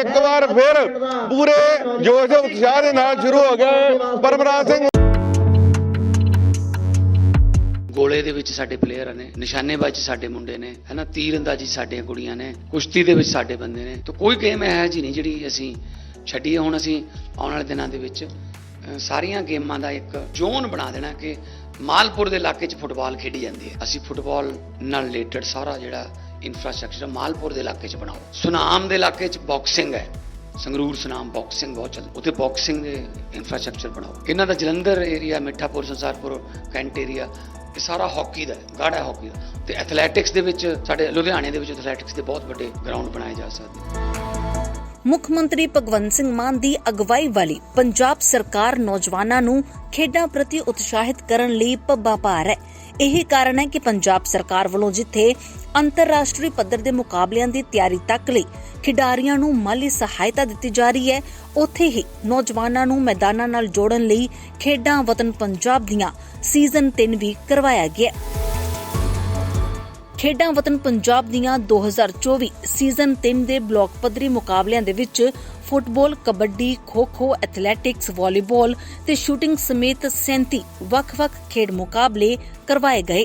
ਇੱਕ ਵਾਰ ਫਿਰ ਪੂਰੇ ਜੋਸ਼ ਤੇ ਉਤਸ਼ਾਹ ਦੇ ਨਾਲ ਸ਼ੁਰੂ ਹੋ ਗਿਆ ਹੈ। ਪਰਮਰਾਜ ਸਿੰਘ ਗੋਲੇ ਦੇ ਵਿੱਚ ਸਾਡੇ ਪਲੇਅਰ ਨੇ, ਨਿਸ਼ਾਨੇਬਾਜ਼ੀ ਸਾਡੇ ਮੁੰਡੇ ਨੇ, ਹੈਨਾ, ਤੀਰਅੰਦਾਜ਼ੀ 'ਚ ਸਾਡੀਆਂ ਕੁੜੀਆਂ ਨੇ, ਕੁਸ਼ਤੀ ਦੇ ਵਿੱਚ ਸਾਡੇ ਬੰਦੇ ਨੇ ਤਾਂ ਕੋਈ ਗੇਮ ਹੈ ਜੀ ਨਹੀਂ ਜਿਹੜੀ ਅਸੀਂ ਛੱਡੀ ਹੁਣ ਅਸੀਂ ਆਉਣ ਵਾਲੇ ਦਿਨਾਂ ਦੇ ਵਿੱਚ ਸਾਰੀਆਂ ਗੇਮਾਂ ਦਾ ਇੱਕ ਜ਼ੋਨ ਬਣਾ ਦੇਣਾ ਕਿ ਮਾਲਪੁਰ ਦੇ ਇਲਾਕੇ 'ਚ ਫੁੱਟਬਾਲ ਖੇਡੀ ਜਾਂਦੀ ਹੈ ਅਸੀਂ ਫੁੱਟਬਾਲ ਨਾਲ ਰਿਲੇਟਡ ਸਾਰਾ ਜਿਹੜਾ ਇਨਫਰਾਸਟ੍ਰਕਚਰ ਮਾਲਪੁਰ ਦੇ ਇਲਾਕੇ 'ਚ ਬਣਾਓ। ਸੁਨਾਮ ਦੇ ਇਲਾਕੇ 'ਚ ਬਾਕਸਿੰਗ ਹੈ। ਸੰਗਰੂਰ, ਸੁਨਾਮ ਬਾਕਸਿੰਗ ਬਹੁਤ ਚੱਲ ਉੱਥੇ ਬਾਕਸਿੰਗ ਦੇ ਇਨਫਰਾਸਟ੍ਰਕਚਰ ਬਣਾਓ। ਇਹਨਾਂ ਦਾ Jalandhar area Mithapur, Sansarpur, cantt area ਇਹ ਸਾਰਾ ਹਾਕੀ ਦਾ ਗਾੜਾ ਹਾਕੀ ਦਾ। ਤੇ ਐਥਲੈਟਿਕਸ ਦੇ ਵਿੱਚ ਸਾਡੇ ਲੁਧਿਆਣੇ ਦੇ ਵਿੱਚ ਐਥਲੈਟਿਕਸ ਦੇ ਬਹੁਤ ਵੱਡੇ ਗਰਾਊਂਡ ਬਣਾਏ ਜਾ ਸਕਦੇ ਮੁੱਖ ਮੰਤਰੀ ਭਗਵੰਤ ਸਿੰਘ ਮਾਨ ਦੀ ਅਗਵਾਈ ਵਾਲੀ ਪੰਜਾਬ ਸਰਕਾਰ ਨੌਜਵਾਨਾਂ ਨੂੰ ਖੇਡਾਂ ਪ੍ਰਤੀ ਉਤਸ਼ਾਹਿਤ ਕਰਨ ਲਈ ਪੱਬਾ ਭਾਰ ਹੈ। ਇਹੀ ਕਾਰਨ ਹੈ ਕਿ ਪੰਜਾਬ ਸਰਕਾਰ ਵੱਲੋਂ ਜਿੱਥੇ ਅੰਤਰਰਾਸ਼ਟਰੀ ਪੱਧਰ ਦੇ ਮੁਕਾਬਲਿਆਂ ਦੀ ਤਿਆਰੀ ਤੱਕ ਲਈ ਖਿਡਾਰੀਆਂ ਨੂੰ ਮਾਲੀ ਸਹਾਇਤਾ ਦਿੱਤੀ ਜਾ ਰਹੀ ਹੈ ਉੱਥੇ ਹੀ ਨੌਜਵਾਨਾਂ ਨੂੰ ਮੈਦਾਨਾਂ ਨਾਲ ਜੋੜਨ ਲਈ ਖੇਡਾਂ ਵਤਨ ਪੰਜਾਬ ਦੀਆਂ ਸੀਜ਼ਨ 3 ਵੀ ਕਰਵਾਇਆ ਗਿਆ ਖੇਡਾਂ ਵਤਨ ਪੰਜਾਬ ਦੀਆਂ 2024 ਸੀਜ਼ਨ 3 ਦੇ ਬਲਾਕ ਪੱਧਰੀ ਮੁਕਾਬਲਿਆਂ ਦੇ ਵਿੱਚ football, kabaddi, kho kho, athletics, volleyball ਤੇ ਸ਼ੂਟਿੰਗ ਸਮੇਤ 37 ਵੱਖ-ਵੱਖ ਖੇਡ ਮੁਕਾਬਲੇ ਕਰਵਾਏ ਗਏ।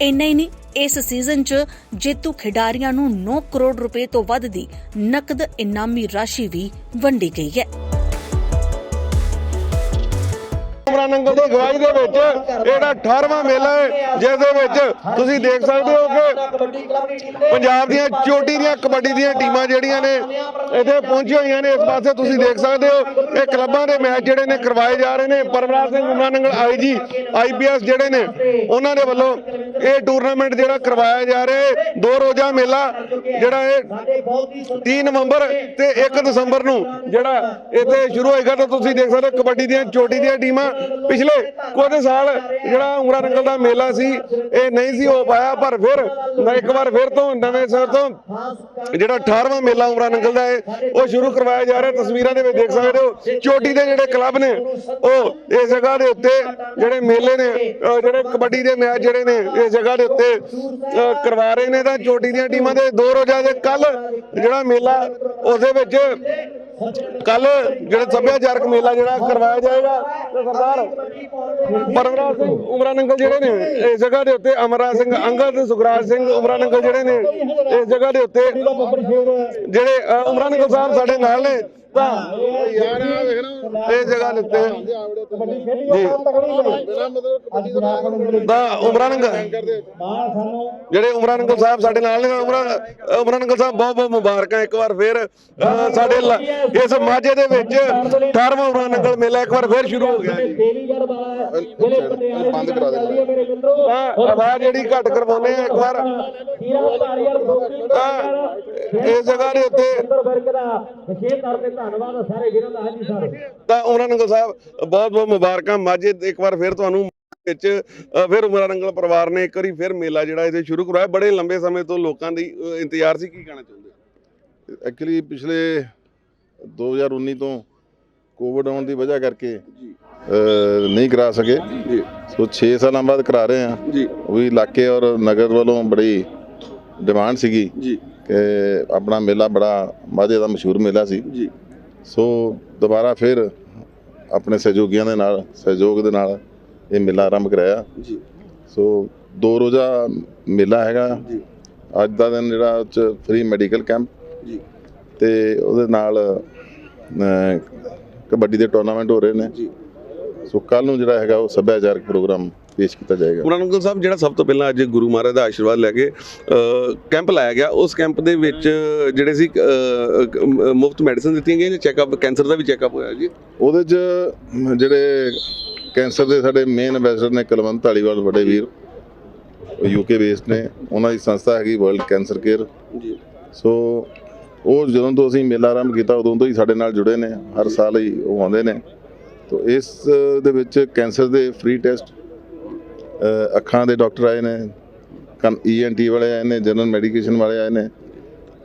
ਇੰਨਾ ਹੀ ਨਹੀਂ ਇਸ ਸੀਜ਼ਨ 'ਚ ਜੇਤੂ ਖਿਡਾਰੀਆਂ ਨੂੰ 9 ਕਰੋੜ ਰੁਪਏ ਤੋਂ ਵੱਧ ਦੀ ਨਕਦ ਇਨਾਮੀ ਰਾਸ਼ੀ ਵੀ ਵੰਡੀ ਗਈ ਹੈ। ਉਮਰਾ ਨੰਗਲ ਦੀ ਅਗਵਾਈ ਦੇ ਵਿੱਚ ਇਹਦਾ 18ਵਾਂ ਮੇਲਾ ਹੈ ਜਿਸ ਦੇ ਵਿੱਚ ਤੁਸੀਂ ਦੇਖ ਸਕਦੇ ਹੋ ਕਿ ਪੰਜਾਬ ਦੀਆਂ ਚੋਟੀ ਦੀਆਂ ਕਬੱਡੀ ਦੀਆਂ ਟੀਮਾਂ ਜਿਹੜੀਆਂ ਨੇ ਇੱਥੇ ਪਹੁੰਚੀਆਂ ਹੋਈਆਂ ਨੇ। ਇਸ ਪਾਸੇ ਤੁਸੀਂ ਦੇਖ ਸਕਦੇ ਹੋ ਇਹ ਕਲੱਬਾਂ ਦੇ ਮੈਚ ਜਿਹੜੇ ਨੇ ਕਰਵਾਏ ਜਾ ਰਹੇ ਨੇ। ਪਰਮਰਾਜ ਸਿੰਘ ਉਮਰਾ ਨੰਗਲ ਆਈਜੀ ਆਈਪੀਐਸ ਜਿਹੜੇ ਨੇ ਉਹਨਾਂ ਦੇ ਵੱਲੋਂ ਇਹ ਟੂਰਨਾਮੈਂਟ ਜਿਹੜਾ ਕਰਵਾਇਆ ਜਾ ਰਿਹਾ ਹੈ। ਦੋ ਰੋਜ਼ਾ ਮੇਲਾ ਜਿਹੜਾ ਇਹ 3 ਨਵੰਬਰ ਤੇ 1 ਦਸੰਬਰ ਨੂੰ ਜਿਹੜਾ ਇੱਥੇ ਸ਼ੁਰੂ ਹੋਏਗਾ। ਤਾਂ ਤੁਸੀਂ ਦੇਖ ਸਕਦੇ ਹੋ ਕਬੱਡੀ ਦੀਆਂ ਚੋਟੀ ਦੀਆਂ ਟੀਮਾਂ ਪਿਛਲੇ ਕੁਝ ਸਾਲ ਜਿਹੜਾ ਉਮਰਾ ਨੰਗਲ ਦਾ ਮੇਲਾ ਸੀ, ਇਹ ਨਹੀਂ ਸੀ ਹੋ ਪਾਇਆ, ਪਰ ਫਿਰ ਇੱਕ ਵਾਰ ਫਿਰ ਤੋਂ ਨਵੇਂ ਸਿਰ ਤੋਂ ਜਿਹੜਾ 18ਵਾਂ ਮੇਲਾ ਉਮਰਾ ਨੰਗਲ ਦਾ ਹੈ, ਉਹ ਸ਼ੁਰੂ ਕਰਵਾਇਆ ਜਾ ਰਿਹਾ। ਤਸਵੀਰਾਂ ਦੇ ਵਿੱਚ ਦੇਖ ਸਕਦੇ ਹੋ, ਚੋਟੀ ਦੇ ਜਿਹੜੇ ਕਲੱਬ ਨੇ, ਉਹ ਇਸ ਜਗ੍ਹਾ ਦੇ ਉੱਤੇ ਜਿਹੜੇ ਮੇਲੇ ਨੇ ਜਿਹੜੇ ਕਬੱਡੀ ਦੇ ਮੈਚ ਜਿਹੜੇ ਨੇ, ਇਸ ਜਗ੍ਹਾ ਦੇ ਉੱਤੇ, ਅਹ ਕਰਵਾ ਰਹੇ ਨੇ। ਤਾਂ ਚੋਟੀ ਦੀਆਂ ਟੀਮਾਂ ਦੇ ਦੋ ਰੋਜ਼ਾ ਦੇ ਕੱਲ ਜਿਹੜਾ ਮੇਲਾ ਉਸ ਵਿੱਚ ਕੱਲ ਜਿਹੜਾ ਸੱਭਿਆਚਾਰਕ ਮੇਲਾ ਜਿਹੜਾ ਕਰਵਾਇਆ ਜਾਏਗਾ ਤੇ ਸਰਦਾਰ ਪਰਮਰਾਜ ਸਿੰਘ ਉਮਰਾ ਨੰਗਲ ਜਿਹੜੇ ਨੇ ਇਸ ਜਗ੍ਹਾ ਦੇ ਉੱਤੇ ਅਮਰਾ ਸਿੰਘ ਅੰਗਦ ਤੇ ਸੁਖਰਾਜ ਸਿੰਘ ਉਮਰਾ ਨੰਗਲ ਜਿਹੜੇ ਨੇ ਇਸ ਜਗ੍ਹਾ ਦੇ ਉੱਤੇ ਜਿਹੜੇ ਅ, ਉਮਰਾ ਨੰਗਲ ਸਾਹਿਬ ਸਾਡੇ ਨਾਲ ਨੇ ਤਾਂ ਇਸ ਜਗ੍ਹਾ ਜੀ ਤਾਂ ਉਮਰਾ ਨੰਗਲ ਜਿਹੜੇ ਉਮਰਾ ਨੰਗਲ ਸਾਹਿਬ ਸਾਡੇ ਨਾਲ ਨੇ ਉਮਰਾ ਉਮਰਾ ਨੰਗਲ ਸਾਹਿਬ ਬਹੁਤ ਬਹੁਤ ਮੁਬਾਰਕਾਂ। ਇੱਕ ਵਾਰ ਫਿਰ ਸਾਡੇ ਇਸ ਮਾਝੇ ਦੇ ਵਿੱਚ 18ਵਾਂ ਉਮਰਾ ਨੰਗਲ ਮੇਲਾ ਇੱਕ ਵਾਰ ਫਿਰ ਸ਼ੁਰੂ ਹੋ ਗਿਆ ਜੀ। ਬੰਦ ਕਰਾ ਦੇ ਆਵਾਜ਼ ਜਿਹੜੀ ਘੱਟ ਕਰਵਾਉਨੇ ਆ ਇੱਕ ਵਾਰ ਤਾਂ ਇਸ ਜਗ੍ਹਾ ਦੇ ਉੱਤੇ ਵਿਸ਼ੇਸ਼ ਤੌਰ ਤੇ ਧੰਨਵਾਦ ਸਾਰੇ ਵੀਰਾਂ ਦਾ ਹਾਂਜੀ ਸਰ। ਤਾਂ ਉਮਰਾ ਨੰਗਲ ਸਾਹਿਬ ਬਹੁਤ ਬਹੁਤ ਮੁਬਾਰਕਾਂ। ਮਾਝੇ ਇੱਕ ਵਾਰ ਫਿਰ ਤੁਹਾਨੂੰ ਵਿੱਚ ਫਿਰ ਉਮਰਾ ਨੰਗਲ ਪਰਿਵਾਰ ਨੇ ਇੱਕ ਵਾਰੀ ਫਿਰ ਮੇਲਾ ਜਿਹੜਾ ਇਹਦੇ ਸ਼ੁਰੂ ਕਰਵਾਇਆ। ਬੜੇ ਲੰਬੇ ਸਮੇਂ ਤੋਂ ਲੋਕਾਂ ਦੀ ਇੰਤਜ਼ਾਰ ਸੀ ਕੀ ਕਹਿਣਾ ਚਾਹੁੰਦੇ ਐਕਚੁਅਲੀ ਪਿਛਲੇ 2019 ਤੋਂ ਕੋਵਿਡ ਆਉਣ ਦੀ ਵਜ੍ਹਾ ਕਰਕੇ ਨਹੀਂ ਕਰਾ ਸਕੇ। ਸੋ 6 ਸਾਲਾਂ ਬਾਅਦ ਕਰਾ ਰਹੇ ਹਾਂ। ਜੀ। ਉਹ ਵੀ ਇਲਾਕੇ ਔਰ ਨਗਰ ਵੱਲੋਂ ਬੜੀ ਡਿਮਾਂਡ ਸੀਗੀ ਜੀ। ਕਿ ਆਪਣਾ ਮੇਲਾ ਬੜਾ ਮਾਝੇ ਦਾ ਮਸ਼ਹੂਰ ਮੇਲਾ ਸੀ। ਜੀ। ਸੋ ਦੁਬਾਰਾ ਫਿਰ ਆਪਣੇ ਸਹਿਯੋਗੀਆਂ ਦੇ ਨਾਲ ਸਹਿਯੋਗ ਦੇ ਨਾਲ ਇਹ ਮੇਲਾ ਆਰੰਭ ਕਰਾਇਆ। ਜੀ। ਸੋ ਦੋ ਰੋਜ਼ਾ ਮੇਲਾ ਹੈਗਾ। ਜੀ। ਅੱਜ ਦਾ ਦਿਨ ਜਿਹੜਾ ਉਹ 'ਚ ਫ੍ਰੀ ਮੈਡੀਕਲ ਕੈਂਪ ਜੀ। ਤੇ ਉਹਦੇ ਨਾਲ ਕਬੱਡੀ ਦੇ ਟੂਰਨਾਮੈਂਟ ਹੋ ਰਹੇ ਨੇ। ਜੀ। ਸੋ ਕੱਲ ਨੂੰ ਜਿਹੜਾ ਹੈਗਾ ਉਹ ਸੱਭਿਆਚਾਰਕ ਪ੍ਰੋਗਰਾਮ ਪੇਸ਼ ਕੀਤਾ ਜਾਏਗਾ। ਉਮਰਾ ਨੰਗਲ ਸਾਹਿਬ ਜਿਹੜਾ ਸਭ ਤੋਂ ਪਹਿਲਾਂ ਅੱਜ ਗੁਰੂ ਮਹਾਰਾਜ ਦਾ ਆਸ਼ੀਰਵਾਦ ਲੈ ਕੇ ਕੈਂਪ ਲਾਇਆ ਗਿਆ ਉਸ ਕੈਂਪ ਦੇ ਵਿੱਚ ਜਿਹੜੇ ਸੀ ਮੁਫਤ ਮੈਡੀਸਨ ਦਿੱਤੀਆਂ ਗਈਆਂ ਨੇ ਚੈੱਕਅਪ ਕੈਂਸਰ ਦਾ ਵੀ ਚੈੱਕਅਪ ਹੋਇਆ ਜੀ। ਉਹਦੇ 'ਚ ਜਿਹੜੇ ਕੈਂਸਰ ਦੇ ਸਾਡੇ ਮੇਨ ਐਂਬੈਸਡਰ ਨੇ ਕੁਲਵੰਤ ਧਾਲੀਵਾਲ ਵੱਡੇ ਵੀਰ ਯੂਕੇ ਬੇਸਡ ਨੇ ਉਹਨਾਂ ਦੀ ਸੰਸਥਾ ਹੈਗੀ ਵਰਲਡ ਕੈਂਸਰ ਕੇਅਰ ਜੀ। ਸੋ ਉਹ ਜਦੋਂ ਤੋਂ ਅਸੀਂ ਮੇਲਾ ਆਰੰਭ ਕੀਤਾ ਉਦੋਂ ਤੋਂ ਹੀ ਸਾਡੇ ਨਾਲ ਜੁੜੇ ਨੇ ਹਰ ਸਾਲ ਹੀ ਉਹ ਆਉਂਦੇ ਨੇ। ਤੋ ਇਸ ਦੇ ਵਿੱਚ ਕੈਂਸਰ ਦੇ ਫ੍ਰੀ ਟੈਸਟ ਅੱਖਾਂ ਦੇ ਡਾਕਟਰ ਆਏ ਨੇ ਈਐਨਟੀ ਵਾਲੇ ਆਏ ਨੇ ਜਨਰਲ ਮੈਡੀਕੇਸ਼ਨ ਵਾਲੇ ਆਏ ਨੇ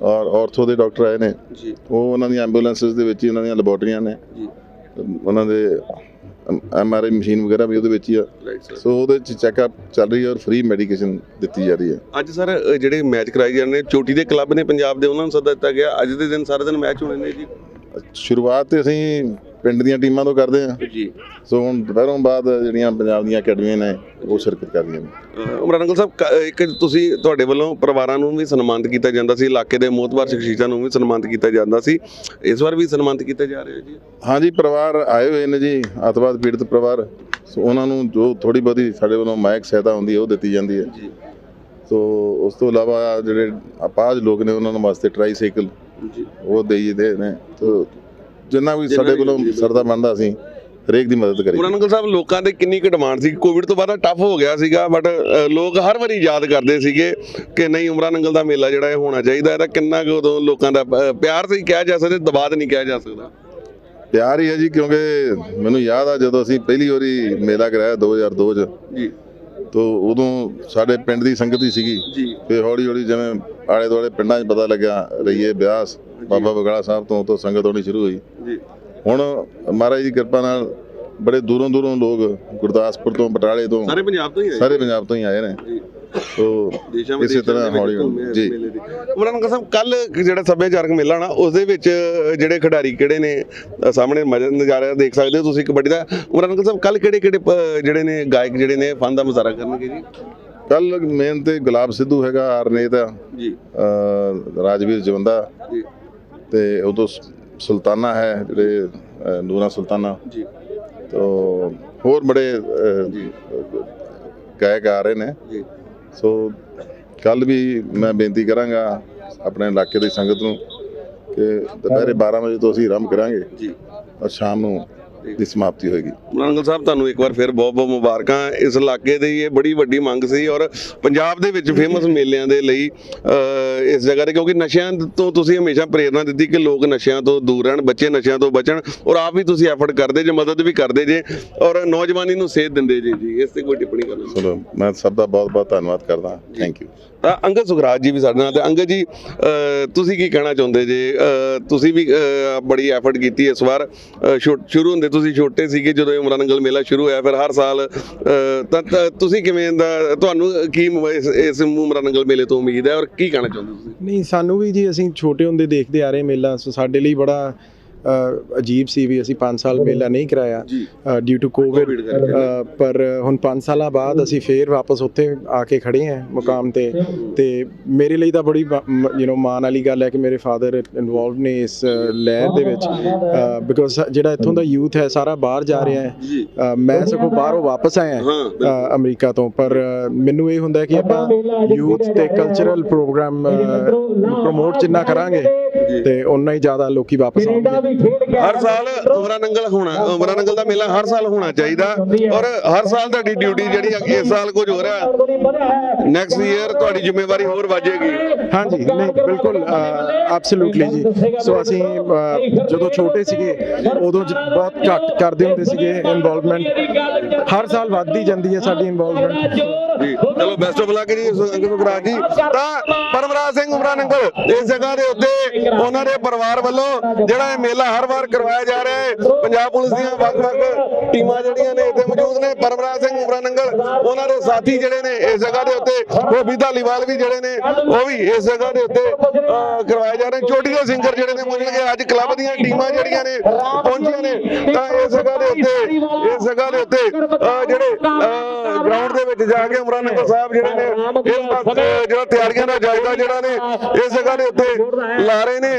ਔਰ ਆਰਥੋ ਦੇ ਡਾਕਟਰ ਆਏ ਨੇ। ਜੀ। ਉਹ ਉਹਨਾਂ ਦੀਆਂ ਐਂਬੂਲੈਂਸਸ ਦੇ ਵਿੱਚ ਹੀ ਉਹਨਾਂ ਦੀਆਂ ਲੈਬੋਰਟਰੀਆਂ ਨੇ। ਜੀ। ਉਹਨਾਂ ਦੇ ਐਮ ਆਰ ਆਈ ਮਸ਼ੀਨ ਵਗੈਰਾ ਵੀ ਉਹਦੇ ਵਿੱਚ ਹੀ ਆ। ਸੋ ਉਹਦੇ ਚ ਚੈੱਕਅਪ ਚੱਲ ਰਹੀ ਹੈ ਔਰ ਫ੍ਰੀ ਮੈਡੀਕੇਸ਼ਨ ਦਿੱਤੀ ਜਾ ਰਹੀ ਹੈ। ਅੱਜ ਸਰ ਜਿਹੜੇ ਮੈਚ ਕਰਾਏ ਜਾ ਰਹੇ ਨੇ ਚੋਟੀ ਦੇ ਕਲੱਬ ਨੇ ਪੰਜਾਬ ਦੇ ਉਹਨਾਂ ਨੂੰ ਸੱਦਾ ਦਿੱਤਾ ਗਿਆ। ਅੱਜ ਦੇ ਦਿਨ ਸਾਰਾ ਦਿਨ ਮੈਚ ਹੋਣੇ ਨੇ ਜੀ। ਸ਼ੁਰੂਆਤ ਤੇ ਅਸੀਂ ਪਿੰਡ ਦੀਆਂ ਟੀਮਾਂ ਤੋਂ ਕਰਦੇ ਹਾਂ ਜੀ। ਸੋ ਹੁਣ ਦੁਪਹਿਰੋਂ ਬਾਅਦ ਜਿਹੜੀਆਂ ਪੰਜਾਬ ਦੀਆਂ ਅਕੈਡਮੀਆਂ ਨੇ ਉਹ ਸ਼ਿਰਕਤ ਕਰਦੀਆਂ ਨੇ। ਉਮਰਾਂ ਅੰਕਲ ਸਾਹਿਬ ਕ- ਇੱਕ ਤੁਸੀਂ ਤੁਹਾਡੇ ਵੱਲੋਂ ਪਰਿਵਾਰਾਂ ਨੂੰ ਵੀ ਸਨਮਾਨਿਤ ਕੀਤਾ ਜਾਂਦਾ ਸੀ ਇਲਾਕੇ ਦੇ ਮੋਤਬਰ ਸ਼ਖਸੀਅਤਾਂ ਨੂੰ ਵੀ ਸਨਮਾਨਿਤ ਕੀਤਾ ਜਾਂਦਾ ਸੀ। ਇਸ ਵਾਰ ਵੀ ਸਨਮਾਨਿਤ ਕੀਤਾ ਜਾ ਰਿਹਾ ਜੀ? ਹਾਂਜੀ ਪਰਿਵਾਰ ਆਏ ਹੋਏ ਨੇ ਜੀ ਅੱਤਵਾਦ ਪੀੜਤ ਪਰਿਵਾਰ। ਸੋ ਉਹਨਾਂ ਨੂੰ ਜੋ ਥੋੜੀ ਬਹੁਤੀ ਸਾਡੇ ਵੱਲੋਂ ਮਾਇਕ ਸਹਾਇਤਾ ਹੁੰਦੀ ਹੈ ਉਹ ਦਿੱਤੀ ਜਾਂਦੀ ਹੈ। ਜੀ। ਸੋ ਉਸ ਤੋਂ ਇਲਾਵਾ ਜਿਹੜੇ ਅਪਾਹਜ ਲੋਕ ਨੇ ਉਹਨਾਂ ਨੂੰ ਵਾਸਤੇ ਟ੍ਰਾਈਸਾਈਕਲ ਜੀ। ਉਹ ਦੇਈਦੇ ਨੇ। ਤੋ ਜਿੰਨਾ ਵੀ ਸਾਡੇ ਵੱਲੋਂ। ਸਰਦਾ ਬਣਦਾ ਅਸੀਂ ਹਰੇਕ ਦੀ ਮਦਦ ਉਮਰਾਂ ਅੰਕਲ ਸਾਹਿਬ ਲੋਕਾਂ ਦੇ ਕਿੰਨੀ ਕੁ ਡਿਮਾਂਡ ਸੀ? ਕੋਵਿਡ ਤੋਂ ਬਾਅਦ ਟਫ ਹੋ ਗਿਆ ਸੀਗਾ ਬਟ ਲੋਕ ਹਰ ਵਾਰੀ ਯਾਦ ਕਰਦੇ ਸੀਗੇ ਕਿ ਨਹੀਂ ਉਮਰਾਂ ਅੰਕਲ ਦਾ ਮੇਲਾ ਜਿਹੜਾ ਇਹ ਹੋਣਾ ਚਾਹੀਦਾ ਇਹਦਾ ਕਿੰਨਾ ਕੁ ਉਦੋਂ ਲੋਕਾਂ ਦਾ ਪਿਆਰ ਸੀ ਕਿਹਾ ਜਾ ਸਕਦਾ ਦਬਾਅ ਨਹੀਂ ਕਿਹਾ ਜਾ ਸਕਦਾ। ਪਿਆਰ ਹੀ ਹੈ ਜੀ ਕਿਉਂਕਿ ਮੈਨੂੰ ਯਾਦ ਆ ਜਦੋਂ ਅਸੀਂ ਪਹਿਲੀ ਵਾਰੀ ਮੇਲਾ ਕਰਾਇਆ 2002 ਚ। ਜੀ। ਤੋ ਉਦੋਂ ਸਾਡੇ ਪਿੰਡ ਦੀ ਸੰਗਤ ਹੀ ਸੀਗੀ। ਜੀ। ਫਿਰ ਹੌਲੀ ਹੌਲੀ ਜਿਵੇਂ ਆਲੇ ਦੁਆਲੇ ਪਿੰਡਾਂ 'ਚ ਪਤਾ ਲੱਗਿਆ ਰਈਏ ਬਿਆਸ ਬਾਬਾ ਬਗੜਾ ਸਾਹਿਬ ਤੋਂ ਤੋਂ ਸੰਗਤ ਆਉਣੀ ਸ਼ੁਰੂ ਹੋਈ। ਜੀ। ਹੁਣ ਮਹਾਰਾਜ ਦੀ ਕਿਰਪਾ ਨਾਲ ਬੜੇ ਦੂਰੋਂ ਦੂਰੋਂ ਲੋਕ ਗੁਰਦਾਸਪੁਰ ਤੋਂ ਬਟਾਲੇ ਤੋਂ ਸਾਰੇ ਪੰਜਾਬ ਤੋਂ ਹੀ ਆਏ? ਸਾਰੇ ਪੰਜਾਬ ਤੋਂ ਹੀ ਆਏ ਨੇ। ਜੀ। ਸੋ ਇਸੇ ਤਰ੍ਹਾਂ ਹੌਲੀ ਜੀ। ਅੰਕਲ ਸਾਹਿਬ ਕੱਲ ਜਿਹੜਾ ਸੱਭਿਆਚਾਰਕ ਮੇਲਾ ਨਾ ਉਸ ਦੇ ਵਿੱਚ ਜਿਹੜੇ ਖਿਡਾਰੀ ਕਿਹੜੇ ਨੇ ਸਾਹਮਣੇ ਨਜ਼ਾਰਾ ਦੇਖ ਸਕਦੇ ਹੋ ਤੁਸੀਂ ਕਬੱਡੀ ਦਾ। ਅੰਕਲ ਸਾਹਿਬ ਕੱਲ ਕਿਹੜੇ ਕਿਹੜੇ ਜਿਹੜੇ ਨੇ ਗਾਇਕ ਜਿਹੜੇ ਨੇ ਫਨ ਦਾ ਮੁਜ਼ਾਹਰਾ ਕਰਨਗੇ ਜੀ? ਕੱਲ ਮੇਨ ਤੇ ਗੁਲਾਬ ਸਿੱਧੂ ਹੈਗਾ ਆਰਨੇਤ ਜੀ। ਰਾਜਵੀਰ ਜਵੰਦਾ। ਜੀ। ਤੇ ਉਦੋਂ ਸੁਲਤਾਨਾ ਹੈ ਜਿਹੜੇ ਨੂਰਾ ਸੁਲਤਾਨਾ। ਜੀ। ਤੋ ਹੋਰ ਬੜੇ ਅਹ, ਗਾਇਕ ਆ ਰਹੇ ਨੇ। ਜੀ। ਸੋ ਕੱਲ ਵੀ ਮੈਂ ਬੇਨਤੀ ਕਰਾਂਗਾ ਆਪਣੇ ਇਲਾਕੇ ਦੀ ਸੰਗਤ ਨੂੰ ਕਿ ਦੁਪਹਿਰੇ 12 ਵਜੇ ਤੋਂ ਅਸੀਂ ਆਰੰਭ ਕਰਾਂਗੇ। ਜੀ। ਔਰ ਸ਼ਾਮ ਨੂੰ ਦੀ ਸਮਾਪਤੀ ਹੋਏਗੀ। ਮਨੰਗਲ ਸਾਹਿਬ ਤੁਹਾਨੂੰ ਇੱਕ ਵਾਰ ਫਿਰ ਬਹੁਤ ਬਹੁਤ ਮੁਬਾਰਕਾਂ। ਇਸ ਇਲਾਕੇ ਦੀ ਇਹ ਬੜੀ ਵੱਡੀ ਮੰਗ ਸੀ ਔਰ ਪੰਜਾਬ ਦੇ ਵਿੱਚ ਫੇਮਸ ਮੇਲਿਆਂ ਦੇ ਲਈ ਇਸ ਜਗ੍ਹਾ ਤੇ ਕਿਉਂਕਿ ਨਸ਼ਿਆਂ ਤੋਂ ਤੁਸੀਂ ਹਮੇਸ਼ਾ ਪ੍ਰੇਰਣਾ ਦਿੱਤੀ ਕਿ ਲੋਕ ਨਸ਼ਿਆਂ ਤੋਂ ਦੂਰ ਰਹਿਣ ਬੱਚੇ ਨਸ਼ਿਆਂ ਤੋਂ ਬਚਣ ਔਰ ਆਪ ਵੀ ਤੁਸੀਂ ਐਫਰਟ ਕਰਦੇ ਜੇ ਮਦਦ ਵੀ ਕਰਦੇ ਜੇ ਔਰ ਨੌਜਵਾਨੀ ਨੂੰ ਸੇਧ ਦਿੰਦੇ ਜੇ ਜੀ। ਇਸ ਤੇ ਕੋਈ ਟਿੱਪਣੀ ਕਰਨਾ ਚਲੋ ਮੈਂ ਸਭ ਦਾ ਬਹੁਤ ਬਹੁਤ ਧੰਨਵਾਦ ਕਰਦਾ। ਥੈਂਕ ਯੂ ਅੰਗਦ ਸੁਖਰਾਜ ਜੀ ਵੀ ਸਾਡੇ ਨਾਲ ਤੇ ਅੰਗਦ ਜੀ ਤੁਸੀਂ ਕੀ ਕਹਿਣਾ ਚਾਹੁੰਦੇ ਜੇ? ਤੁਸੀਂ ਵੀ ਬੜੀ ਐਫਰਟ ਕੀਤੀ ਇਸ ਵਾਰ। ਛੋ- ਸ਼ੁਰੂ ਹੁੰਦੇ ਤੁਸੀਂ ਛੋਟੇ ਸੀਗੇ ਜਦੋਂ ਇਹ ਉਮਰਾਨੰਗਲ ਮੇਲਾ ਸ਼ੁਰੂ ਹੋਇਆ, ਫਿਰ ਹਰ ਸਾਲ ਤਾਂ ਤੁਸੀਂ ਕਿਵੇਂ ਦਾ, ਤੁਹਾਨੂੰ ਕੀ ਮ- ਇਸ ਇਸ ਉਮਰਾਨੰਗਲ ਮੇਲੇ ਤੋਂ ਉਮੀਦ ਹੈ ਔਰ ਕੀ ਕਹਿਣਾ ਚਾਹੁੰਦੇ ਤੁਸੀਂ? ਨਹੀਂ, ਸਾਨੂੰ ਵੀ ਜੀ ਅਸੀਂ ਛੋਟੇ ਹੁੰਦੇ ਦੇਖਦੇ ਆ ਰਹੇ ਮੇਲਾ, ਸੋ ਸਾਡੇ ਲਈ ਬੜਾ ਅਜੀਬ ਸੀ ਵੀ ਅਸੀਂ 5 ਸਾਲ ਮੇਲਾ ਨਹੀਂ ਕਰਾਇਆ ਡਿਊ ਟੂ ਕੋਵਿਡ। ਪਰ ਹੁਣ 5 ਸਾਲਾਂ ਬਾਅਦ ਅਸੀਂ ਫੇਰ ਵਾਪਸ ਉੱਥੇ ਆ ਕੇ ਖੜੇ ਹਾਂ ਮੁਕਾਮ ਤੇ। ਤੇ ਮੇਰੇ ਲਈ ਤਾਂ ਬੜੀ ਯੂ نو ਮਾਣ ਵਾਲੀ ਗੱਲ ਹੈ ਕਿ ਮੇਰੇ ਫਾਦਰ ਇਨਵੋਲਵ ਨੇ ਇਸ ਲਹਿਰ ਦੇ ਵਿੱਚ। ਬਿਕੋਜ਼ ਜਿਹੜਾ ਇੱਥੋਂ ਦਾ ਯੂਥ ਹੈ ਸਾਰਾ ਬਾਹਰ ਜਾ ਰਿਹਾ ਹੈ। ਮੈਂ ਸਗੋਂ ਬਾਹਰੋਂ ਵਾਪਸ ਆਇਆ ਅਮਰੀਕਾ ਤੋਂ। ਪਰ ਮੈਨੂੰ ਇਹ ਹੁੰਦਾ ਕਿ ਆਪਾਂ ਯੂਥ ਤੇ ਕਲਚਰਲ ਪ੍ਰੋਗਰਾਮ ਪ੍ਰਮੋਟ ਜਿੰਨਾ ਕਰਾਂਗੇ। ਤੇ ਉਨਾ ਹੀ ਜ਼ਿਆਦਾ ਲੋਕੀ ਵਾਪਸ ਆਉਣਗੇ। ਹਰ ਸਾਲ ਉਮਰਾਨੰਗਲ ਹੋਣਾ ਉਮਰਾਨੰਗਲ ਦਾ ਮੇਲਾ ਹਰ ਸਾਲ ਹੋਣਾ ਚਾਹੀਦਾ ਔਰ ਹਰ ਸਾਲ ਤੁਹਾਡੀ ਡਿਊਟੀ ਜਿਹੜੀ ਆ, ਇਸ ਸਾਲ ਕੁਝ ਹੋ ਰਿਹਾ। ਨੈਕਸਟ ਈਅਰ ਤੁਹਾਡੀ ਜ਼ਿੰਮੇਵਾਰੀ ਹੋਰ ਵਧੇਗੀ। ਹਾਂਜੀ ਨਹੀਂ ਬਿਲਕੁਲ ਐਬਸੋਲੂਟਲੀ ਜੀ। ਸੋ ਅਸੀਂ ਜਦੋਂ ਛੋਟੇ ਸੀਗੇ ਉਦੋਂ ਬਹੁਤ ਘੱਟ ਕਰਦੇ ਹੁੰਦੇ ਸੀਗੇ ਇਨਵੋਲਵਮੈਂਟ ਹਰ ਸਾਲ ਵੱਧਦੀ ਜਾਂਦੀ ਹੈ ਸਾਡੀ ਇਨਵੋਲਵਮੈਂਟ ਜੀ ਚਲੋ ਬੈਸਟ ਆਫ ਲੱਕ ਜੀ ਅੰਕਲ ਸੁਖਰਾਜ ਜੀ। ਤਾਂ ਪਰਮਰਾਜ ਸਿੰਘ ਉਮਰਾਨ ਅੰਕਲ ਇਸ ਜਗ੍ਹਾ ਦੇ ਉੱਤੇ ਉਹਨਾਂ ਦੇ ਪਰਿਵਾਰ ਵੱਲੋਂ ਜਿਹੜਾ ਇਹ ਮੇਲਾ ਹਰ ਵਾਰ ਕਰਵਾਇਆ ਜਾ ਰਿਹਾ ਹੈ ਪੰਜਾਬ ਪੁਲਿਸ ਦੀਆਂ ਵੱਖ-ਵੱਖ ਟੀਮਾਂ ਜਿਹੜੀਆਂ ਨੇ ਇੱਥੇ ਮੌਜੂਦ ਨੇ ਪਰਮਰਾਜ ਸਿੰਘ ਉਮਰਾਨ ਅੰਕਲ ਉਹਨਾਂ ਦੇ ਸਾਥੀ ਜਿਹੜੇ ਨੇ ਇਸ ਜਗ੍ਹਾ ਦੇ ਉੱਤੇ ਗੋਬੀ ਧਾਲੀਵਾਲ ਵੀ ਜਿਹੜੇ ਨੇ ਉਹ ਵੀ ਇਸ ਜਗ੍ਹਾ ਦੇ ਉੱਤੇ ਅਹ, ਕਰਵਾਏ ਜਾ ਰਹੇ ਨੇ। ਦੇ ਸਿੰਗਰ ਜਿਹੜੇ ਨੇ ਮੌਜੂਦ ਅੱਜ ਕਲੱਬ ਦੀਆਂ ਟੀਮਾਂ ਜਿਹੜੀਆਂ ਨੇ ਪਹੁੰਚੀਆਂ ਨੇ। ਤਾਂ ਇਸ ਜਗ੍ਹਾ ਦੇ ਉੱਤੇ ਇਸ ਜਗ੍ਹਾ ਦੇ ਉੱਤੇ ਅਹ, ਜਿਹੜੇ ਗਰਾਊਂਡ ਦੇ ਵਿੱਚ ਜਾ ਕੇ ਅੰਕਲ ਸਾਹਿਬ ਜਿਹੜੇ ਨੇ ਅਹ, ਜਿਹੜਾ ਤਿਆਰੀਆਂ ਦਾ ਜਾਇਜ਼ਾ ਜਿਹੜਾ ਨੇ ਇਸ ਜਗ੍ਹਾ ਦੇ ਉੱਤੇ ਲਾ ਰਹੇ ਨੇ।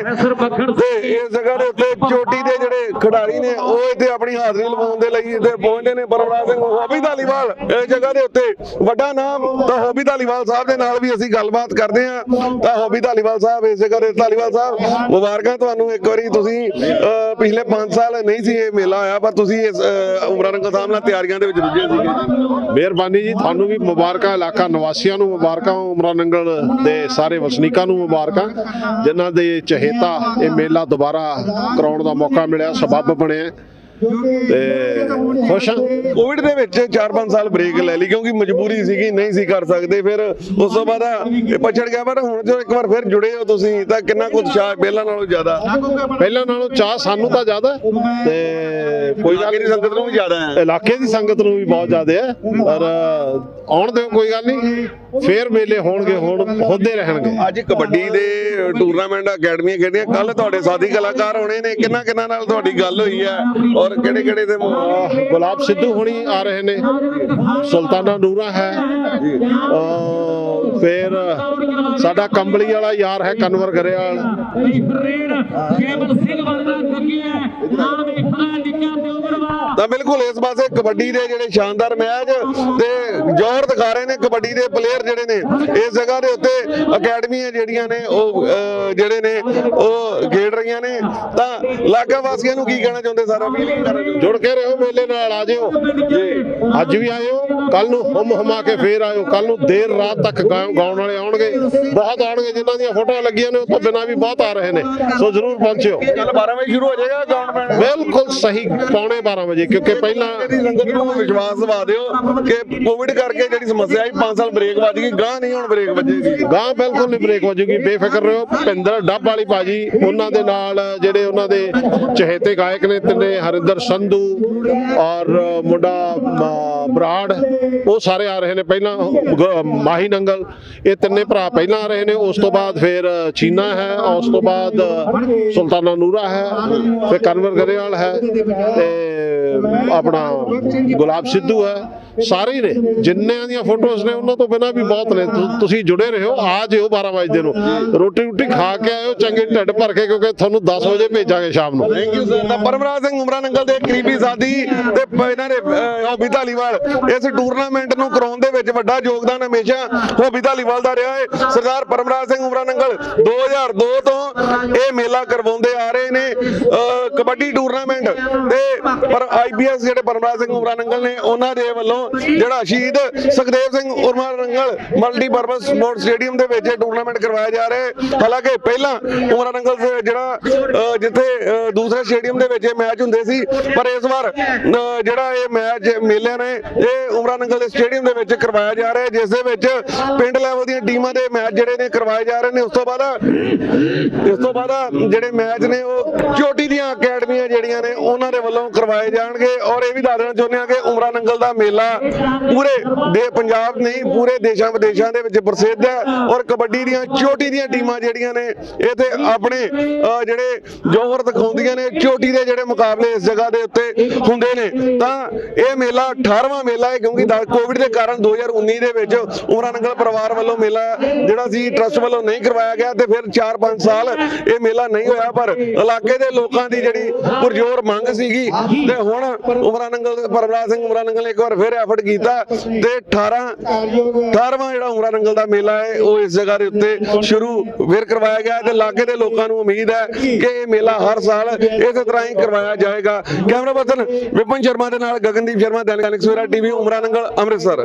ਤੇ ਇਸ ਜਗ੍ਹਾ ਦੇ ਉੱਤੇ ਚੋਟੀ ਦੇ ਜਿਹੜੇ ਖਿਡਾਰੀ ਨੇ ਉਹ ਇੱਥੇ ਆਪਣੀ ਹਾਜ਼ਰੀ ਲਵਾਉਣ ਦੇ ਲਈ ਇੱਥੇ ਪਹੁੰਚੇ ਨੇ। ਪਰਮਰਾਜ ਸਿੰਘ ਹੋਬੀ ਧਾਲੀਵਾਲ ਇਸ ਜਗ੍ਹਾ ਦੇ ਉੱਤੇ। ਵੱਡਾ ਨਾਮ ਤਾਂ ਹੋਬੀ ਧਾਲੀਵਾਲ ਸਾਹਿਬ ਦੇ ਨਾਲ ਵੀ ਅਸੀਂ ਗੱਲਬਾਤ ਕਰਦੇ ਹਾਂ। ਤਾਂ ਹੋਬੀ ਧਾਲੀਵਾਲ ਸਾਹਿਬ ਇਸ ਜਗ੍ਹਾ ਦੇ ਧਾਲੀਵਾਲ ਸਾਹਿਬ ਮੁਬਾਰਕਾਂ ਤੁਹਾਨੂੰ ਇੱਕ ਵਾਰੀ ਤੁਸੀਂ ਪਿਛਲੇ 5 ਸਾਲ ਨਹੀਂ ਸੀ ਇਹ ਮੇਲਾ ਹੋਇਆ ਪਰ ਤੁਸੀਂ ਇਸ ਉਮਰਾਨ ਅੰਕਲ ਸਾਹਿਬ ਨਾਲ ਤਿਆਰੀਆਂ ਦੇ ਵਿੱਚ ਰੁੱਝੇ ਸੀਗੇ। ਜੀ ਮਿਹਰਬਾਨੀ ਜੀ ਤੁਹਾਨੂੰ ਵੀ ਮੁਬਾਰਕਾਂ, ਇਲਾਕਾ ਨਿਵਾਸੀਆਂ ਨੂੰ ਮੁਬਾਰਕਾਂ, ਉਮਰਾ ਨੰਗਲ ਦੇ ਸਾਰੇ ਵਸਨੀਕਾਂ ਨੂੰ ਮੁਬਾਰਕਾਂ। ਜਿਨ੍ਹਾਂ ਦੇ ਚਹੇਤਾ ਇਹ ਮੇਲਾ ਦੁਬਾਰਾ ਕਰਾਉਣ ਦਾ ਮੌਕਾ ਮਿਲਿਆ, ਸਬੱਬ ਬਣਿਆ। ਤੇ ਖੁਸ਼ ਹਾਂ ਕੋਵਿਡ ਦੇ ਵਿੱਚ 4-5 ਸਾਲ ਬ੍ਰੇਕ ਲੈ ਲਈ ਕਿਉਂਕਿ ਮਜਬੂਰੀ ਸੀਗੀ ਨਹੀਂ ਸੀ ਕਰ ਸਕਦੇ। ਫਿਰ ਉਸ ਤੋਂ ਬਾਅਦ ਇਹ ਪਛੜ ਗਿਆ। ਪਰ ਹੁਣ ਜੋ ਇੱਕ ਵਾਰ ਫਿਰ ਜੁੜੇ ਹੋ ਤੁਸੀਂ ਤਾਂ ਕਿੰਨਾ ਕੁ ਉਤਸ਼ਾਹ ਪਹਿਲਾਂ ਨਾਲੋਂ ਜ਼ਿਆਦਾ? ਪਹਿਲਾਂ ਨਾਲੋਂ ਚਾਹ ਸਾਨੂੰ ਤਾਂ ਜ਼ਿਆਦਾ। ਤੇ ਕੋਈ ਗੱਲ ਦੀ ਸੰਗਤ ਨੂੰ ਵੀ ਜ਼ਿਆਦਾ ਹੈ। ਇਲਾਕੇ ਦੀ ਸੰਗਤ ਨੂੰ ਵੀ ਬਹੁਤ ਜ਼ਿਆਦਾ ਹੈ। ਪਰ ਆਉਣ ਦਿਓ ਕੋਈ ਗੱਲ ਨਹੀਂ। ਫੇਰ ਮੇਲੇ ਹੋਣਗੇ ਹੁਣ ਹੁੰਦੇ ਰਹਿਣਗੇ। ਅੱਜ ਕਬੱਡੀ ਦੇ ਟੂਰਨਾਮੈਂਟ ਅਕੈਡਮੀਆਂ ਖੇਡੀਆਂ ਕੱਲ ਤੁਹਾਡੇ ਸਾਥੀ ਕਲਾਕਾਰ ਹੋਣੇ ਨੇ ਕਿੰਨਾ ਕਿੰਨਾ ਨਾਲ ਤੁਹਾਡੀ ਗੱਲ ਹੋਈ ਹੈ ਔਰ ਕਿਹੜੇ ਕਿਹੜੇ ਤੇ ਅਹ ਗੁਲਾਬ ਸਿੱਧੂ ਹੁਣੀ ਆ ਰਹੇ ਨੇ ਸੁਲਤਾਨਾ ਨੂਰਾ ਹੈ ਫਿਰ ਸਾਡਾ ਕੰਬਲੀ ਵਾਲਾ ਯਾਰ ਹੈ ਕਨਵਰ ਗਰੇਵਾਲ। ਕੇਵਲ ਸਿੰਘ ਵਰਗਾ ਹੈ ਨਾਮ ਇਫਾ ਨਿੱਕਾ ਤਾਂ ਬਿਲਕੁਲ ਇਸ ਪਾਸੇ ਕਬੱਡੀ ਦੇ ਜਿਹੜੇ ਸ਼ਾਨਦਾਰ ਮੈਚ ਤੇ ਜ਼ੋਰ ਦਿਖਾ ਰਹੇ ਨੇ ਕਬੱਡੀ ਦੇ ਪਲੇਅਰ ਜਿਹੜੇ ਨੇ। ਇਸ ਜਗ੍ਹਾ ਦੇ ਉੱਤੇ ਅਕੈਡਮੀਆਂ ਜਿਹੜੀਆਂ ਨੇ ਉਹ ਜਿਹੜੇ ਨੇ ਉਹ ਖੇਡ ਰਹੀਆਂ ਨੇ। ਤਾਂ ਇਲਾਕਾ ਵਾਸੀਆਂ ਨੂੰ ਕੀ ਕਹਿਣਾ ਚਾਹੁੰਦੇ ਸਾਰਾ ਜੁੜ ਕੇ ਰਹੋ ਮੇਲੇ ਨਾਲ ਆ ਜਿਓ। ਅੱਜ ਵੀ ਆਇਓ ਕੱਲ ਨੂੰ ਹਮ ਹਮਾ ਕੇ ਫੇਰ ਆਇਓ। ਕੱਲ ਨੂੰ ਦੇਰ ਰਾਤ ਤੱਕ ਗਾਉਣ ਵਾਲੇ ਆਉਣਗੇ। ਬਹੁਤ ਆਉਣਗੇ ਜਿਨ੍ਹਾਂ ਦੀਆਂ ਫੋਟੋਆਂ ਲੱਗੀਆਂ ਨੇ ਉਹ ਤੋਂ ਬਿਨਾਂ ਵੀ ਬਹੁਤ ਆ ਰਹੇ ਨੇ। ਸੋ ਜਰੂਰ ਪਹੁੰਚਿਓ। ਕੱਲ 12 ਵਜੇ ਸ਼ੁਰੂ ਹੋ ਜਾਏਗਾ ਗਰਾਊਂਡ ਮੈਚ। ਬਿਲਕੁਲ ਸਹੀ ਪੌਣੇ 12 ਵਜੇ ਕਿਉਂਕਿ ਪਹਿਲਾਂ ਦੀ ਸੰਗਤ ਨੂੰ ਵਿਸ਼ਵਾਸ ਦਿਵਾ ਦਿਓ ਕਿ ਕੋਵਿਡ ਕਰਕੇ ਜਿਹੜੀ ਸਮੱਸਿਆ ਆਈ 5 ਸਾਲ ਬ੍ਰੇਕ ਵੱਜ ਗਈ ਗਾਂ ਨਹੀਂ ਹੁਣ ਬ੍ਰੇਕ ਵੱਜੇਗੀ। ਗਾਂ ਬਿਲਕੁਲ ਨਹੀਂ ਬ੍ਰੇਕ ਵੱਜੂਗੀ ਬੇਫਿਕਰ ਰਹੋ। ਭਿੰਦਰ ਡੱਬ ਵਾਲੀ ਬਾਜੀ ਉਹਨਾਂ ਦੇ ਨਾਲ ਜਿਹੜੇ ਉਹਨਾਂ ਦੇ ਚਹੇਤੇ ਗਾਇਕ ਨੇ ਤਿੰਨੇ ਹਰਿੰਦਰ ਸੰਧੂ ਔਰ ਮੁੰਡਾ ਬਰਾੜ ਉਹ ਸਾਰੇ ਆ ਰਹੇ ਨੇ ਪਹਿਲਾਂ ਮਾਹੀ ਨੰਗਲ। ਇਹ ਤਿੰਨੇ ਭਰਾ ਪਹਿਲਾਂ ਆ ਰਹੇ ਨੇ ਉਸ ਤੋਂ ਬਾਅਦ ਫਿਰ ਚੀਨਾ ਹੈ ਉਸ ਤੋਂ ਬਾਅਦ ਸੁਲਤਾਨਾ ਨੂਰਾ ਹੈ ਫਿਰ ਕਨਵਰ ਗਰੇਵਾਲ ਹੈ ਤੇ ਆਪਣਾ ਗੁਲਾਬ ਸਿੱਧੂ ਹੈ, ਸਾਰੇ ਹੀ ਨੇ। ਜਿੰਨਿਆਂ ਦੀਆਂ ਫੋਟੋਜ਼ ਨੇ, ਉਹਨਾਂ ਤੋਂ ਬਿਨਾਂ ਵੀ ਬਹੁਤ ਨੇ। ਤੁਸੀਂ ਜੁੜੇ ਰਹੋ, ਆ ਜਿਓ 12 ਵਜੇ ਨੂੰ। ਰੋਟੀ ਰੋਟੀ ਖਾ ਕੇ ਆਇਓ, ਚੰਗੇ ਢਿੱਡ ਭਰ ਕੇ, ਕਿਉਂਕਿ ਤੁਹਾਨੂੰ 10 ਵਜੇ ਭੇਜਾਂਗੇ ਸ਼ਾਮ ਨੂੰ। ਥੈਂਕ ਯੂ ਸਰ ਤਾਂ ਪਰਮਰਾਜ ਸਿੰਘ ਉਮਰਾ ਨੰਗਲ ਦੇ ਕਰੀਬੀ ਸਾਥੀ ਤੇ ਇਹਨਾਂ ਨੇ ਹੋਬੀ ਧਾਲੀਵਾਲ, ਇਸ ਟੂਰਨਾਮੈਂਟ ਨੂੰ ਕਰਾਉਣ ਦੇ ਵਿੱਚ ਵੱਡਾ ਯੋਗਦਾਨ ਹਮੇਸ਼ਾ ਹੌਬੀ ਧਾਲੀਵਾਲ ਦਾ ਰਿਹਾ ਹੈ ਸਰਦਾਰ ਪਰਮਰਾਜ ਸਿੰਘ ਉਮਰਾ ਨੰਗਲ 2002 ਤੋਂ ਇਹ ਮੇਲਾ ਕਰਵਾਉਂਦੇ ਆ ਰਹੇ ਨੇ ਕਬੱਡੀ ਟੂਰਨਾਮੈਂਟ ਤੇ ਪਰ ਆਈਪੀਐਸ ਜਿਹੜੇ ਪਰਮਰਾਜ ਸਿੰਘ ਉਮਰਾ ਨੰਗਲ ਨੇ, ਉਹਨਾਂ ਦੇ ਵੱਲੋਂ ਜਿਹੜਾ ਸ਼ਹੀਦ Sukhdev Singh Umra Nangal multipurpose sport stadium ਦੇ ਵਿੱਚ ਇਹ ਟੂਰਨਾਮੈਂਟ ਕਰਵਾਇਆ ਜਾ ਰਿਹਾ ਹੈ। ਹਾਲਾਂਕਿ ਪਹਿਲਾਂ ਉਮਰਾ ਨੰਗਲ ਦੇ ਜਿਹੜਾ ਜਿੱਥੇ ਦੂਸਰੇ ਸਟੇਡੀਅਮ ਦੇ ਵਿੱਚ ਇਹ ਮੈਚ ਹੁੰਦੇ ਸੀ, ਪਰ ਇਸ ਵਾਰ ਜਿਹੜਾ ਇਹ ਮੈਚ ਮੇਲਿਆਂ ਨੇ, ਇਹ ਉਮਰਾ ਨੰਗਲ ਦੇ ਸਟੇਡੀਅਮ ਦੇ ਵਿੱਚ ਕਰਵਾਇਆ ਜਾ ਰਿਹਾ ਹੈ, ਜਿਸ ਦੇ ਵਿੱਚ ਪਿੰਡ ਲੈਵਲ ਦੀਆਂ ਟੀਮਾਂ ਦੇ ਮੈਚ ਜਿਹੜੇ ਨੇ ਕਰਵਾਏ ਜਾ ਰਹੇ ਨੇ। ਉਸ ਤੋਂ ਬਾਅਦ, ਇਸ ਤੋਂ ਬਾਅਦ ਜਿਹੜੇ ਮੈਚ ਨੇ, ਉਹ ਚੋਟੀ ਦੀਆਂ ਅਕੈਡਮੀਆਂ ਜਿਹੜੀਆਂ ਨੇ, ਉਹਨਾਂ ਦੇ ਵੱਲੋਂ ਕਰਵਾਏ ਜਾਣਗੇ ਔਰ ਇਹ ਵੀ ਦੱਸ ਦੇਣਾ ਚਾਹੁੰਦੇ ਹਾਂ ਕਿ ਉਮਰਾ ਨੰਗਲ ਦਾ ਮੇਲਾ ਪੂਰੇ ਦੇ ਪੰਜਾਬ ਨਹੀਂ, ਪੂਰੇ ਦੇਸ਼ਾਂ ਵਿਦੇਸ਼ਾਂ ਦੇ ਵਿੱਚ ਪ੍ਰਸਿੱਧ ਹੈ ਔਰ ਕਬੱਡੀ ਦੀਆਂ ਚੋਟੀ ਦੀਆਂ ਟੀਮਾਂ ਜਿਹੜੀਆਂ ਨੇ, ਇੱਥੇ ਆਪਣੇ ਜਿਹੜੇ ਜੋਹਰ ਦਿਖਾਉਂਦੀਆਂ ਨੇ, ਚੋਟੀ ਦੇ ਜਿਹੜੇ ਮੁਕਾਬਲੇ ਇਸ ਜਗ੍ਹਾ ਦੇ ਉੱਤੇ ਹੁੰਦੇ ਨੇ। ਤਾਂ ਇਹ ਮੇਲਾ 18ਵਾਂ ਮੇਲਾ ਹੈ ਕਿਉਂਕਿ ਕੋਵਿਡ ਦੇ ਕਾਰਨ 2019 ਦੇ ਵਿੱਚ ਉਮਰਾ ਨੰਗਲ ਪਰਿਵਾਰ ਵੱਲੋਂ ਮੇਲਾ ਜਿਹੜਾ ਸੀ ਟਰਸਟ ਵੱਲੋਂ ਨਹੀਂ ਕਰਵਾਇਆ ਗਿਆ ਤੇ ਫਿਰ 4-5 ਸਾਲ ਇਹ ਮੇਲਾ ਨਹੀਂ ਹੋਇਆ, ਪਰ ਇਲਾਕੇ ਦੇ ਲੋਕਾਂ ਦੀ ਜਿਹੜੀ ਪੁਰਜੋਰ ਮੰਗ ਸੀਗੀ ਤੇ ਹੁਣ ਉਮਰਾ ਨੰਗਲ ਪਰਮਰਾਜ ਸਿੰਘ ਉਮਰਾ ਨੰਗਲ ਨੇ ਇੱਕ ਵਾਰ ਫਿਰ ਐਫਰਟ ਕੀਤਾ ਤੇ 18 18ਵਾਂ ਜਿਹੜਾ ਉਮਰਾ ਨੰਗਲ ਦਾ ਮੇਲਾ ਹੈ ਉਹ ਇਸ ਜਗ੍ਹਾ ਦੇ ਉੱਤੇ ਸ਼ੁਰੂ ਫਿਰ ਕਰਵਾਇਆ ਗਿਆ ਤੇ ਇਲਾਕੇ ਦੇ ਲੋਕਾਂ ਨੂੰ ਉਮੀਦ ਹੈ ਕਿ ਇਹ ਮੇਲਾ ਹਰ ਸਾਲ ਇਸੇ ਤਰ੍ਹਾਂ ਹੀ ਕਰਵਾਇਆ ਜਾਏਗਾ। ਕੈਮਰਾ ਪਰਸਨ ਵਿਪਨ ਸ਼ਰਮਾ ਦੇ ਨਾਲ ਗਗਨਦੀਪ ਸ਼ਰਮਾ ਦੈਨਿਕ ਸਵੇਰਾ ਟੀਵੀ ਉਮਰਾ ਨੰਗਲ ਅੰਮ੍ਰਿਤਸਰ।